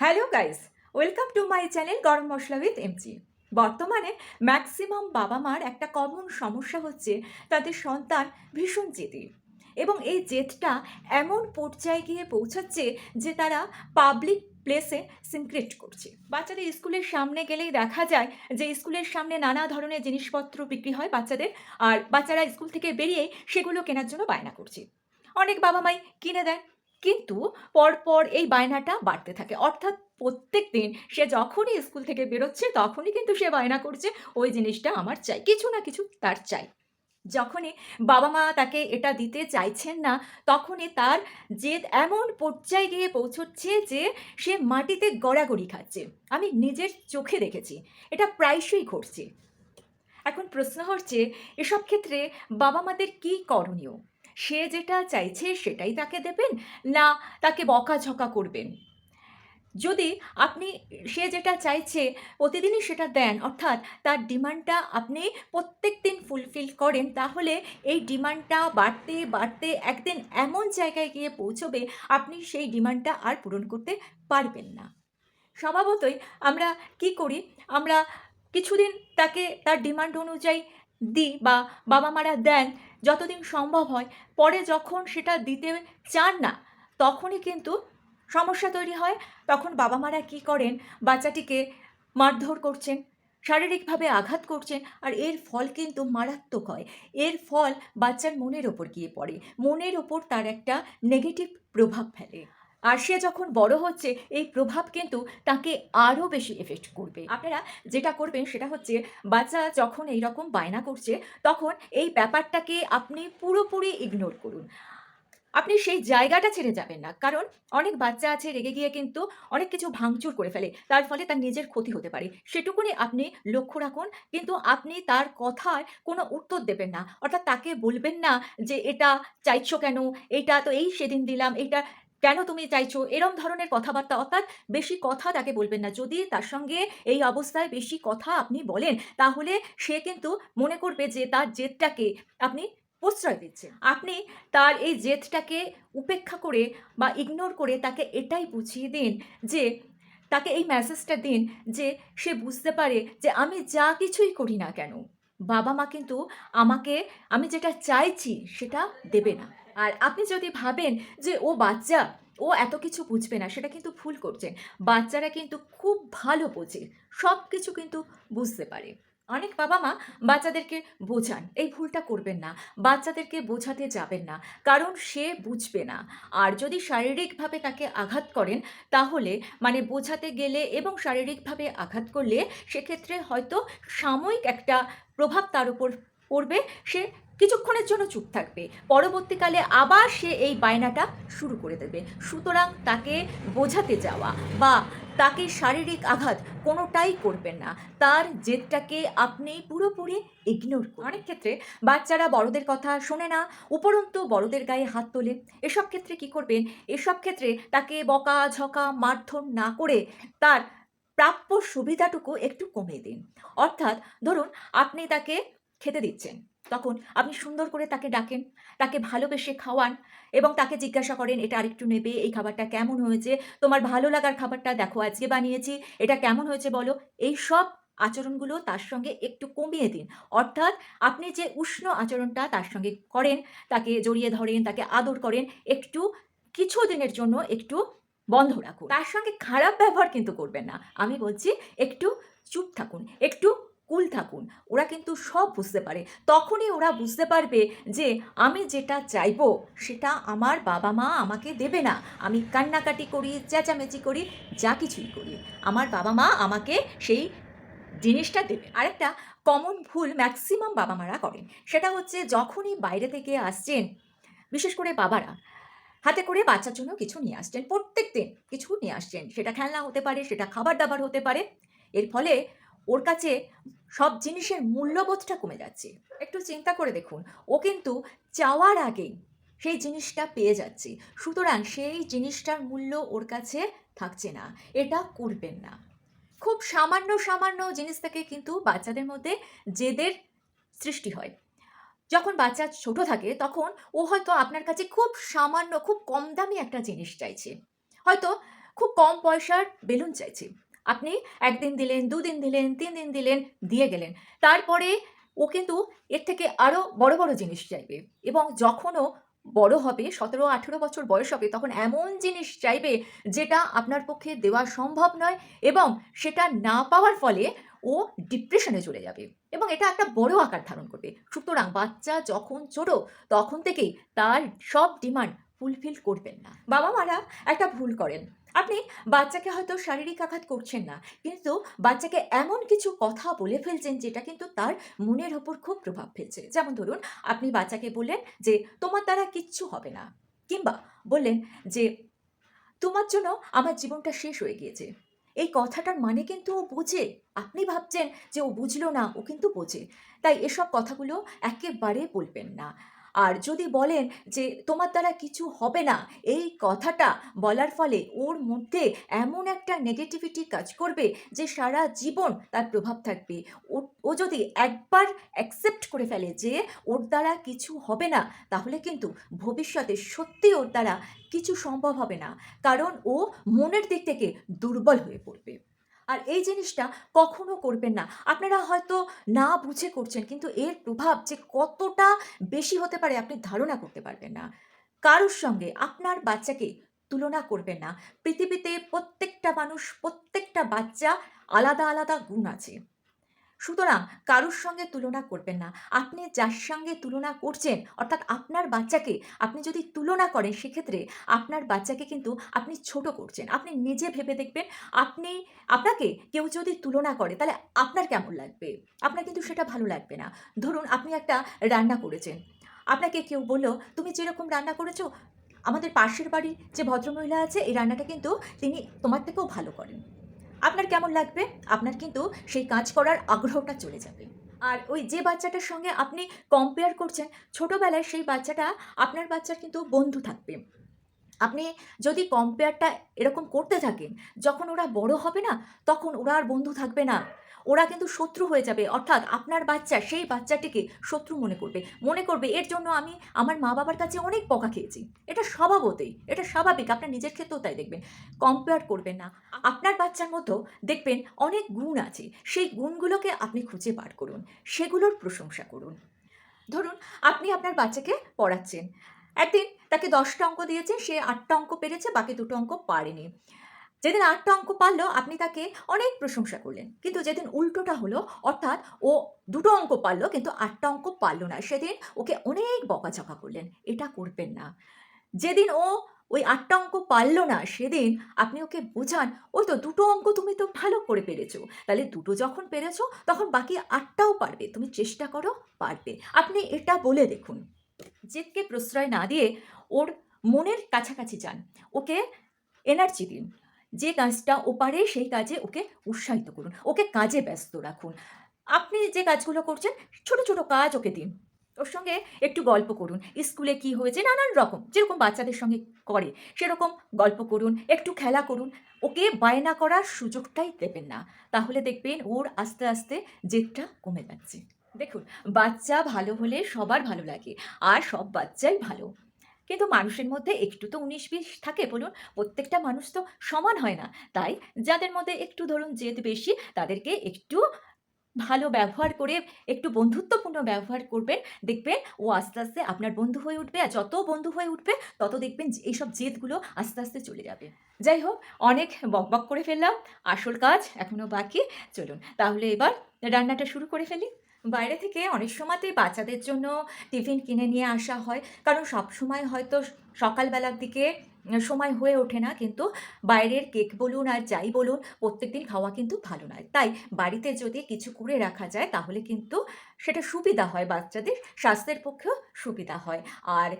Hello guys welcome to my channel garam masala with MG বর্তমানে maximum বাবা মার একটা কমন সমস্যা হচ্ছে তাদের সন্তান ভীষণ জেদি। এবং এই জেদটা এমন পর্যায়ে গিয়ে পৌঁছাচ্ছে যে তারা পাবলিক প্লেসে সিনক্রেট করছে। বাচ্চাদের স্কুলের সামনে গেলেই দেখা যায় যে স্কুলের সামনে নানা ধরনের জিনিসপত্র বিক্রি হয় বাচ্চাদের, আর বাচ্চারা স্কুল থেকে বেরিয়ে সেগুলো কেনার জন্য বায়না করছে। অনেক বাবা মাই কিনে দেয় কিন্তু পরপর এই বায়নাটা বাড়তে থাকে। অর্থাৎ প্রত্যেক দিন সে যখনই স্কুল থেকে বেরোচ্ছে, তখনই কিন্তু সে বায়না করছে, ওই জিনিসটা আমার চাই। কিছু না কিছু তার চাই। যখনই বাবা মা তাকে এটা দিতে চাইছেন না, তখনই তার জেদ এমন পর্যায়ে গিয়ে পৌঁছচ্ছে যে সে মাটিতে গড়াগড়ি খাচ্ছে। আমি নিজের চোখে দেখেছি। এটা প্রায়শই ঘটছে। এখন প্রশ্ন হচ্ছে, এসব ক্ষেত্রে বাবা মাদের কী করণীয়? সে যেটা চাইছে সেটাই তাকে দেবেন, না তাকে বকাঝকা করবেন। যদি আপনি, সে যেটা চাইছে প্রতিদিনই সেটা দেন, অর্থাৎ তার ডিমান্ডটা আপনি প্রত্যেক দিন ফুলফিল করেন, তাহলে এই ডিমান্ডটা বাড়তে বাড়তে একদিন এমন জায়গায় গিয়ে পৌঁছবে, আপনি সেই ডিমান্ডটা আর পূরণ করতে পারবেন না। স্বভাবতই আমরা কি করি? আমরা কিছুদিন তাকে, তার ডিমান্ড অনুযায়ী দিই বা বাবা মারা দেন, যতদিন সম্ভব হয়। পরে যখন সেটা দিতে চান না, তখনই কিন্তু সমস্যা তৈরি হয়। তখন বাবা মারা কী করেন? বাচ্চাটিকে মারধর করছেন, শারীরিকভাবে আঘাত করছেন, আর এর ফল কিন্তু মারাত্মক হয়। এর ফল বাচ্চার মনের ওপর গিয়ে পড়ে। মনের ওপর তার একটা নেগেটিভ প্রভাব ফেলে। আর সে যখন বড় হচ্ছে, এই প্রভাব কিন্তু তাকে আরও বেশি এফেক্ট করবে। আপনারা যেটা করবেন সেটা হচ্ছে, বাচ্চা যখন এই রকম বায়না করছে, তখন এই ব্যাপারটাকে আপনি পুরোপুরি ইগনোর করুন। আপনি সেই জায়গাটা ছেড়ে যাবেন না। কারণ অনেক বাচ্চা আছে, রেগে গিয়ে কিন্তু অনেক কিছু ভাঙচুর করে ফেলে। তার ফলে তার নিজের ক্ষতি হতে পারে। সেটুকুনি আপনি লক্ষ্য রাখুন। কিন্তু আপনি তার কথার কোনো উত্তর দেবেন না। অর্থাৎ তাকে বলবেন না যে, এটা চাইছো কেন? এটা তো এই সেদিন দিলাম, এটা কেন তুমি চাইছো? এরম ধরনের কথাবার্তা, অর্থাৎ বেশি কথা তাকে বলবেন না। যদি তার সঙ্গে এই অবস্থায় বেশি কথা আপনি বলেন, তাহলে সে কিন্তু মনে করবে যে তার জেদটাকে আপনি প্রশ্রয় দিচ্ছেন। আপনি তার এই জেদটাকে উপেক্ষা করে বা ইগনোর করে তাকে এটাই বুঝিয়ে দিন যে, তাকে এই মেসেজটা দিন যে সে বুঝতে পারে যে আমি যা কিছুই করি না কেন। বাবা মা কিন্তু আমাকে, আমি যেটা চাইছি সেটা দেবে না। আর আপনি যদি ভাবেন যে, ও বাচ্চা, ও এত কিছু বুঝবে না, সেটা কিন্তু ভুল করছেন বাচ্চারা কিন্তু খুব ভালো বোঝে সব কিছু কিন্তু বুঝতে পারে। অনেক বাবা মা বাচ্চাদেরকে বোঝান, এই ভুলটা করবেন না, বাচ্চাদেরকে বোঝাতে যাবেন না, কারণ সে বুঝবে না। আর যদি শারীরিকভাবে তাকে আঘাত করেন, তাহলে মানে বোঝাতে গেলে এবং শারীরিকভাবে আঘাত করলে সেক্ষেত্রে হয়তো সাময়িক একটা প্রভাব তার উপর পড়বে, সে কিছুক্ষণের জন্য চুপ থাকবে। পরবর্তীকালে আবার সে এই বায়নাটা শুরু করে দেবে। সুতরাং তাকে বোঝাতে যাওয়া বা তাকে শারীরিক আঘাত কোনোটাই করবেন না। তার জেদটাকে আপনি পুরোপুরি ইগনোর করুন। অনেক ক্ষেত্রে বাচ্চারা বড়দের কথা শোনে না, উপরন্তু বড়দের গায়ে হাত তোলে। এসব ক্ষেত্রে কি করবেন? এসব ক্ষেত্রে তাকে বকা ঝকা মারধর না করে তার প্রাপ্য সুবিধাটুকু একটু কমিয়ে দিন। অর্থাৎ ধরুন আপনি তাকে খেতে দিচ্ছেন। তখন আপনি সুন্দর করে তাকে ডাকেন, তাকে ভালোবেসে খাওয়ান এবং তাকে জিজ্ঞাসা করেন, এটা আরেকটু নেবে? এই খাবারটা কেমন হয়েছে? তোমার ভালো লাগার খাবারটা দেখো, আজকে বানিয়েছি, এটা কেমন হয়েছে বলো? এই সব আচরণগুলো তার সঙ্গে একটু কমিয়ে দিন। অর্থাৎ আপনি যে উষ্ণ আচরণটা তার সঙ্গে করেন, তাকে জড়িয়ে ধরেন, তাকে আদর করেন, একটু কিছু দিনের জন্য একটু বন্ধ রাখুন। তার সঙ্গে খারাপ ব্যবহার কিন্তু করবেন না। আমি বলছি, একটু চুপ থাকুন, একটু কুল থাকুন। ওরা কিন্তু সব বুঝতে পারে। তখনই ওরা বুঝতে পারবে যে আমি যেটা চাইব, সেটা আমার বাবা মা আমাকে দেবে না। আমি কান্নাকাটি করি, চেঁচামেচি করি, যা কিছুই করি। আমার বাবা মা আমাকে সেই জিনিসটা দেবে। আরেকটা কমন ভুল ম্যাক্সিমাম বাবা মারা করেন। সেটা হচ্ছে যখনই বাইরে থেকে আসছেন, বিশেষ করে বাবারা, হাতে করে বাচ্চার জন্য কিছু নিয়ে আসছেন। প্রত্যেক দিন কিছু নিয়ে আসছেন। সেটা খেলনা হতে পারে, সেটা খাবার দাবার হতে পারে। এর ফলে ওর কাছে সব জিনিসের মূল্যবোধটা কমে যাচ্ছে। একটু চিন্তা করে দেখুন, ও কিন্তু চাওয়ার আগেই সেই জিনিসটা পেয়ে যাচ্ছে। সুতরাং সেই জিনিসটার মূল্য ওর কাছে থাকছে না, এটা করবেন না। খুব সামান্য সামান্য জিনিস থেকে কিন্তু বাচ্চাদের মধ্যে জেদের সৃষ্টি হয়। যখন বাচ্চা ছোট থাকে, তখন ও হয়তো আপনার কাছে খুব সামান্য, খুব কম দামি একটা জিনিস চাইছে। হয়তো খুব কম পয়সার বেলুন চাইছে। আপনি একদিন দিলেন, দুদিন দিলেন তিন দিন দিলেন, দিয়ে গেলেন। তারপরে ও কিন্তু এর থেকে আরও বড় বড় জিনিস চাইবে এবং যখনও বড় হবে, সতেরো, আঠেরো বছর বয়স হবে, তখন এমন জিনিস চাইবে যেটা আপনার পক্ষে দেওয়া সম্ভব নয় এবং সেটা না পাওয়ার ফলে ও ডিপ্রেশনে চলে যাবে এবং এটা একটা বড় আকার ধারণ করবে। সুতরাং বাচ্চা যখন ছোট, তখন থেকেই তার সব ডিমান্ড ফুলফিল করবেন না। বাবা মারা একটা ভুল করেন। আপনি বাচ্চাকে হয়তো শারীরিক আঘাত করছেন না, কিন্তু বাচ্চাকে এমন কিছু কথা বলে ফেলছেন যেটা কিন্তু তার মনের ওপর খুব প্রভাব ফেলছে। যেমন ধরুন, আপনি বাচ্চাকে বললেন যে, তোমার দ্বারা কিচ্ছু হবে না। কিংবা বললেন যে, তোমার জন্য আমার জীবনটা শেষ হয়ে গিয়েছে। এই কথাটার মানে কিন্তু ও বোঝে। আপনি ভাবছেন যে ও বুঝলো না, ও কিন্তু বোঝে। তাই এসব কথাগুলো একেবারে বলবেন না। আর যদি বলেন যে তোমার দ্বারা কিছু হবে না, এই কথাটা বলার ফলে ওর মধ্যে এমন একটা নেগেটিভিটি কাজ করবে যে সারা জীবন তার প্রভাব থাকবে। ও যদি একবার অ্যাকসেপ্ট করে ফেলে যে ওর দ্বারা কিছু হবে না, তাহলে কিন্তু ভবিষ্যতে সত্যি ওর দ্বারা কিছু সম্ভব হবে না। কারণ ও মনের দিক থেকে দুর্বল হয়ে পড়বে। আর এই জিনিসটা কখনো করবেন না। আপনারা হয়তো না বুঝে করছেন, কিন্তু এর প্রভাব যে কতটা বেশি হতে পারে আপনি ধারণা করতে পারবেন না। কারোর সঙ্গে আপনার বাচ্চাকে তুলনা করবেন না। পৃথিবীতে প্রত্যেকটা মানুষ, প্রত্যেকটা বাচ্চা আলাদা আলাদা গুণ আছে। সুতরাং কারোর সঙ্গে তুলনা করবেন না। আপনি যার সঙ্গে তুলনা করছেন, অর্থাৎ আপনার বাচ্চাকে আপনি যদি তুলনা করেন, সেক্ষেত্রে আপনার বাচ্চাকে কিন্তু আপনি ছোট করছেন। আপনি নিজে ভেবে দেখবেন, আপনি, আপনাকে কেউ যদি তুলনা করে, তাহলে আপনার কেমন লাগবে? আপনার কিন্তু সেটা ভালো লাগবে না। ধরুন আপনি একটা রান্না করেছেন, আপনাকে কেউ বলল, তুমি যেরকম রান্না করেছ, আমাদের পাশের বাড়ির যে ভদ্রমহিলা আছে, এই রান্নাটা কিন্তু তিনি তোমার থেকেও ভালো করেন। আপনার কেমন লাগবে? আপনার কিন্তু সেই কাজ করার আগ্রহটা চলে যাবে। আর ওই যে বাচ্চাটার সঙ্গে আপনি কম্পেয়ার করছেন, ছোটোবেলায় সেই বাচ্চাটা, আপনার বাচ্চার কিন্তু বন্ধু থাকবে। আপনি যদি কম্পেয়ারটা এরকম করতে থাকেন, যখন ওরা বড় হবে না, তখন ওরা আর বন্ধু থাকবে না। ওরা কিন্তু শত্রু হয়ে যাবে। অর্থাৎ আপনার বাচ্চা, সেই বাচ্চাটিকে শত্রু মনে করবে। মনে করবে, এর জন্য আমি আমার মা বাবার কাছে অনেক বকা খেয়েছি। এটা স্বভাবতই, এটা স্বাভাবিক আপনার নিজের ক্ষেত্রেও তাই দেখবেন। কম্পেয়ার করবেন না। আপনার বাচ্চার মধ্যেও দেখবেন অনেক গুণ আছে। সেই গুণগুলোকে আপনি খুঁজে বার করুন। সেগুলোর প্রশংসা করুন। ধরুন, আপনি আপনার বাচ্চাকে পড়াচ্ছেন। একদিন তাকে দশটা অঙ্ক দিয়েছেন, সে আটটা অঙ্ক পেরেছে, বাকি দুটো অঙ্ক পারেনি। যেদিন আটটা অঙ্ক পারল, আপনি তাকে অনেক প্রশংসা করলেন। কিন্তু যেদিন উল্টোটা হলো, অর্থাৎ ও দুটো অঙ্ক পারল, কিন্তু আটটা অঙ্ক পারল না। সেদিন ওকে অনেক বকাঝকা করলেন। এটা করবেন না। যেদিন ও ওই আটটা অঙ্ক পারল না, সেদিন আপনি ওকে বোঝান, ওই তো দুটো অঙ্ক তুমি তো ভালো করে পেরেছ। তাহলে দুটো যখন পেরেছ, তখন বাকি আটটাও পারবে। তুমি চেষ্টা করো, পারবে। আপনি এটা বলে দেখুন। জেদকে প্রশ্রয় না দিয়ে ওর মনের কাছাকাছি যান। ওকে এনার্জি দিন। যে কাজটা ও পারে, সেই কাজে ওকে উৎসাহিত করুন। ওকে কাজে ব্যস্ত রাখুন। আপনি যে কাজগুলো করছেন, ছোট ছোট কাজ ওকে দিন। ওর সঙ্গে একটু গল্প করুন। স্কুলে কি হয়েছে, নানান রকম। যেরকম বাচ্চাদের সঙ্গে করে, সেরকম গল্প করুন, একটু খেলা করুন। ওকে বায়না করার সুযোগটাই দেবেন না। তাহলে দেখবেন ওর আস্তে আস্তে জেদটা কমে যাচ্ছে। দেখুন, বাচ্চা ভালো হলে সবার ভালো লাগে, আর সব বাচ্চাই ভালো। কিন্তু মানুষের মধ্যে একটু তো উনিশ বিশ থাকে বলুন, প্রত্যেকটা মানুষ তো সমান হয় না। তাই যাদের মধ্যে একটু ধরুন জেদ বেশি, তাদেরকে একটু ভালো ব্যবহার করে, একটু বন্ধুত্বপূর্ণ ব্যবহার করবেন। দেখবেন ও আস্তে আস্তে আপনার বন্ধু হয়ে উঠবে আর যত বন্ধু হয়ে উঠবে, তত দেখবেন এইসব জেদগুলো আস্তে আস্তে চলে যাবে। যাই হোক, অনেক বকবক করে ফেললাম, আসল কাজ এখনও বাকি। চলুন, তাহলে এবার রান্নাটা শুরু করে ফেলি। বাইরে থেকে অনেক সময়তেই বাচ্চাদের জন্য টিফিন কিনে নিয়ে আসা হয়। কারণ সব সময় হয়তো সকালবেলার দিকে সময় হয়ে ওঠে না, কিন্তু বাইরের কেক বলুন আর যাই বলুন, প্রত্যেকদিন খাওয়া কিন্তু ভালো নয়। তাই বাড়িতে যদি কিছু করে রাখা যায়, তাহলে কিন্তু সেটা সুবিধা হয়, বাচ্চাদের স্বাস্থ্যের পক্ষেও সুবিধা হয়। আর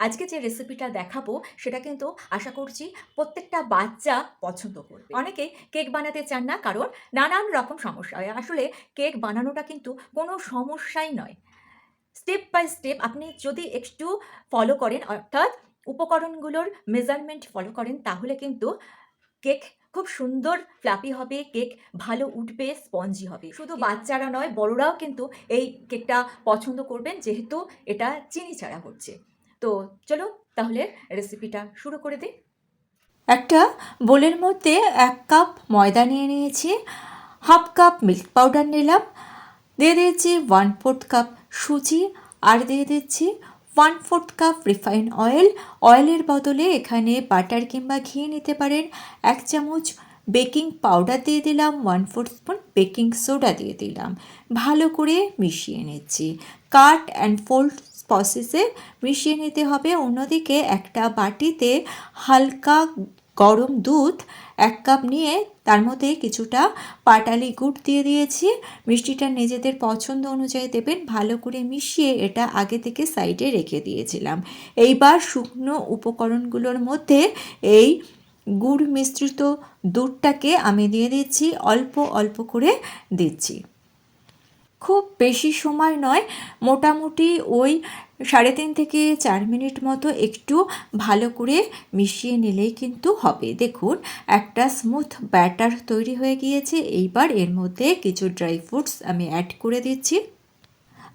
আজকে যে রেসিপিটা দেখাবো সেটা কিন্তু আশা করছি প্রত্যেকটা বাচ্চা পছন্দ করবে। অনেকে কেক বানাতে চান না কারণ নানান রকম সমস্যা হয়। আসলে কেক বানানোটা কিন্তু কোনো সমস্যাই নয়। স্টেপ বাই স্টেপ আপনি যদি একটু ফলো করেন অর্থাৎ উপকরণগুলোর মেজারমেন্ট ফলো করেন তাহলে কিন্তু কেক খুব সুন্দর ফ্লাপি হবে কেক ভালো উঠবে স্পঞ্জি হবে। শুধু বাচ্চারা নয় বড়রাও কিন্তু এই কেকটা পছন্দ করবেন যেহেতু এটা চিনি ছাড়া হচ্ছে। তো চলো তাহলে রেসিপিটা শুরু করে দিই। একটা বোলের মধ্যে এক কাপ ময়দা নিয়ে নিয়েছি, হাফ কাপ মিল্ক পাউডার নিলাম, দিয়ে দিয়েছি ওয়ান ফোর্থ কাপ সুজি, আর দিয়ে দিচ্ছি one fourth cup refine oil অয়েলের বদলে এখানে বাটার কিংবা ঘি নিতে পারেন। এক চামচ বেকিং পাউডার দিয়ে দিলাম one fourth spoon baking soda দিয়ে দিলাম। ভালো করে মিশিয়ে নিচ্ছি। কাট অ্যান্ড ফোল্ড প্রসেসে মিশিয়ে নিতে হবে। অন্যদিকে একটা বাটিতে হালকা গরম দুধ এক কাপ নিয়ে তার মধ্যে কিছুটা পাটালি গুড় দিয়ে দিয়েছি। মিষ্টিটা নিজেদের পছন্দ অনুযায়ী দেবেন। ভালো করে মিশিয়ে এটা আগে থেকে সাইডে রেখে দিয়েছিলাম। এইবার শুকনো উপকরণগুলোর মধ্যে এই গুড় মিশ্রিত দুধটাকে আমি দিয়ে দিচ্ছি। অল্প অল্প করে দিচ্ছি। খুব বেশি সময় নয়, মোটামুটি ওই সাড়ে তিন থেকে চার মিনিট মতো একটু ভালো করে মিশিয়ে নিলেই কিন্তু হবে। দেখুন, একটা স্মুথ ব্যাটার তৈরি হয়ে গিয়েছে। এইবার এর মধ্যে কিছু ড্রাই ফ্রুটস আমি অ্যাড করে দিচ্ছি।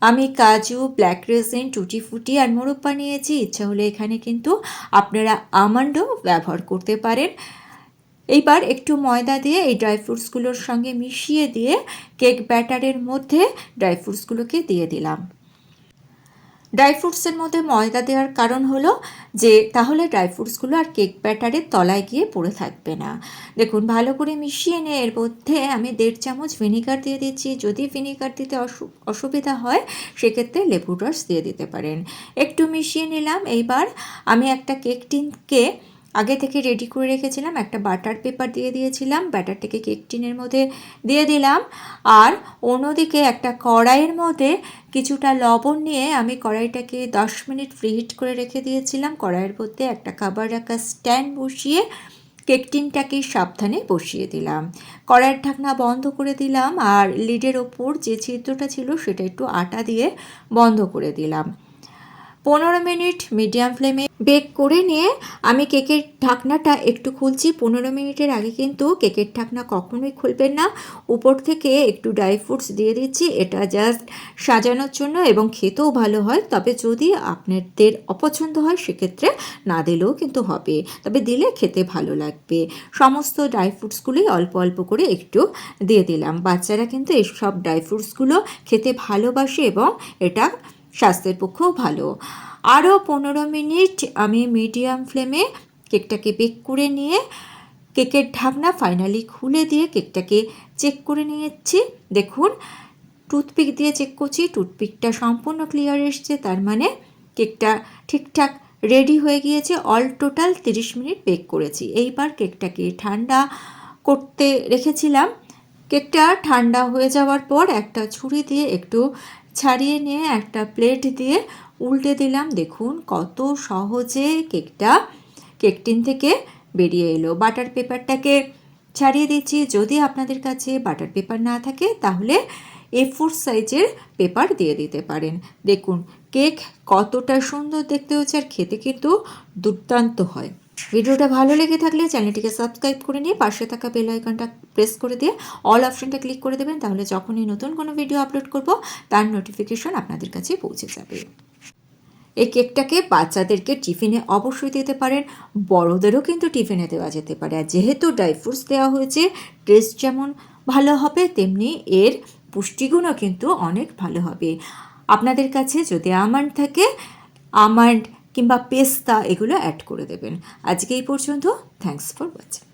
আমি কাজু ব্ল্যাক রেসিন টুটি ফুটি আর মোরব্বা নিয়েছি ইচ্ছা হলে এখানে কিন্তু আপনারা আমন্ডও ব্যবহার করতে পারেন। এইবার একটু ময়দা দিয়ে এই ড্রাই ফ্রুটসগুলোর সঙ্গে মিশিয়ে দিয়ে কেক ব্যাটারের মধ্যে ড্রাই ফ্রুটসগুলোকে দিয়ে দিলাম। ড্রাই ফ্রুটসের মধ্যে ময়দা দেওয়ার কারণ হলো যে, তাহলে ড্রাই ফ্রুটসগুলো আর কেক ব্যাটারের তলায় গিয়ে পড়ে থাকবে না। দেখুন, ভালো করে মিশিয়ে নিয়ে এর মধ্যে আমি দেড় চামচ ভিনিগার দিয়ে দিচ্ছি। যদি ভিনিগার দিতে অসু, অসুবিধা হয়, সেক্ষেত্রে লেবু রস দিয়ে দিতে পারেন। একটু মিশিয়ে নিলাম। এইবার আমি একটা কেক টিনকে আগে থেকে রেডি করে রেখেছিলাম, একটা বাটার পেপার দিয়ে দিয়েছিলাম ব্যাটারটাকে কেক টিনের মধ্যে দিয়ে দিলাম। আর অন্যদিকে একটা কড়াইয়ের মধ্যে কিছুটা লবণ নিয়ে আমি কড়াইটাকে দশ মিনিট ফ্রিহিট করে রেখে দিয়েছিলাম। কড়াইয়ের মধ্যে একটা খাবার রাখা স্ট্যান্ড বসিয়ে কেক টিনটাকে সাবধানে বসিয়ে দিলাম। কড়াইয়ের ঢাকনা বন্ধ করে দিলাম আর লিডের ওপর যে ছিদ্রটা ছিল সেটা একটু আটা দিয়ে বন্ধ করে দিলাম। পনেরো মিনিট মিডিয়াম ফ্লেমে বেক করে নিয়ে আমি কেকের ঢাকনাটা একটু খুলছি। পনেরো মিনিটের আগে কিন্তু কেকের ঢাকনা কখনোই খুলবেন না। উপর থেকে একটু ড্রাই ফ্রুটস দিয়ে দিচ্ছি। এটা জাস্ট সাজানোর জন্য এবং খেতেও ভালো হয়। তবে যদি আপনাদের অপছন্দ হয়, সেক্ষেত্রে না দিলেও কিন্তু হবে। তবে দিলে খেতে ভালো লাগবে। সমস্ত ড্রাই ফ্রুটসগুলোই অল্প অল্প করে একটু দিয়ে দিলাম। বাচ্চারা কিন্তু এইসব ড্রাই ফ্রুটসগুলো খেতে ভালোবাসে এবং এটা স্বাস্থ্যের পক্ষেও ভালো। আরও পনেরো মিনিট আমি মিডিয়াম ফ্লেমে কেকটাকে বেক করে নিয়ে, কেকের ঢাকনা ফাইনালি খুলে দিয়ে কেকটাকে চেক করে নিয়েছি। দেখুন টুথপিক দিয়ে চেক করছি টুথপিকটা সম্পূর্ণ ক্লিয়ার এসছে, তার মানে কেকটা ঠিকঠাক রেডি হয়ে গিয়েছে। অল টোটাল তিরিশ মিনিট বেক করেছি। এইবার কেকটাকে ঠান্ডা করতে রেখেছিলাম। কেকটা ঠান্ডা হয়ে যাওয়ার পর একটা ছুরি দিয়ে একটু ছাড়িয়ে নিয়ে একটা প্লেট দিয়ে উল্টে দিলাম। দেখুন কত সহজে কেকটা, কেক টিন থেকে বেরিয়ে এলো। বাটার পেপারটাকে ছাড়িয়ে দিচ্ছি। যদি আপনাদের কাছে বাটার পেপার না থাকে, তাহলে এ ফোর সাইজের পেপার দিয়ে দিতে পারেন। দেখুন, কেক কতটা সুন্দর দেখতে হচ্ছে আর খেতে কিন্তু দুর্দান্ত হয়। ভিডিওটা ভালো লেগে থাকলে চ্যানেলটিকে সাবস্ক্রাইব করে নিয়ে পাশে থাকা বেল আইকনটা প্রেস করে দিয়ে অল অপশনটা ক্লিক করে দেবেন, তাহলে যখনই নতুন কোনো ভিডিও আপলোড করব, তার নোটিফিকেশন আপনাদের কাছে পৌঁছে যাবে। এই কেকটাকে বাচ্চাদেরকে টিফিনে অবশ্যই দিতে পারেন, বড়োদেরও কিন্তু টিফিনে দেওয়া যেতে পারে। আর যেহেতু ড্রাই ফ্রুটস দেওয়া হয়েছে টেস্ট যেমন ভালো হবে, তেমনি এর পুষ্টিগুণও কিন্তু অনেক ভালো হবে। আপনাদের কাছে যদি আমান্ড থাকে আমান্ড কিংবা পেস্তা এগুলো অ্যাড করে দেবেন। আজকে এই পর্যন্ত থ্যাংকস ফর ওয়াচিং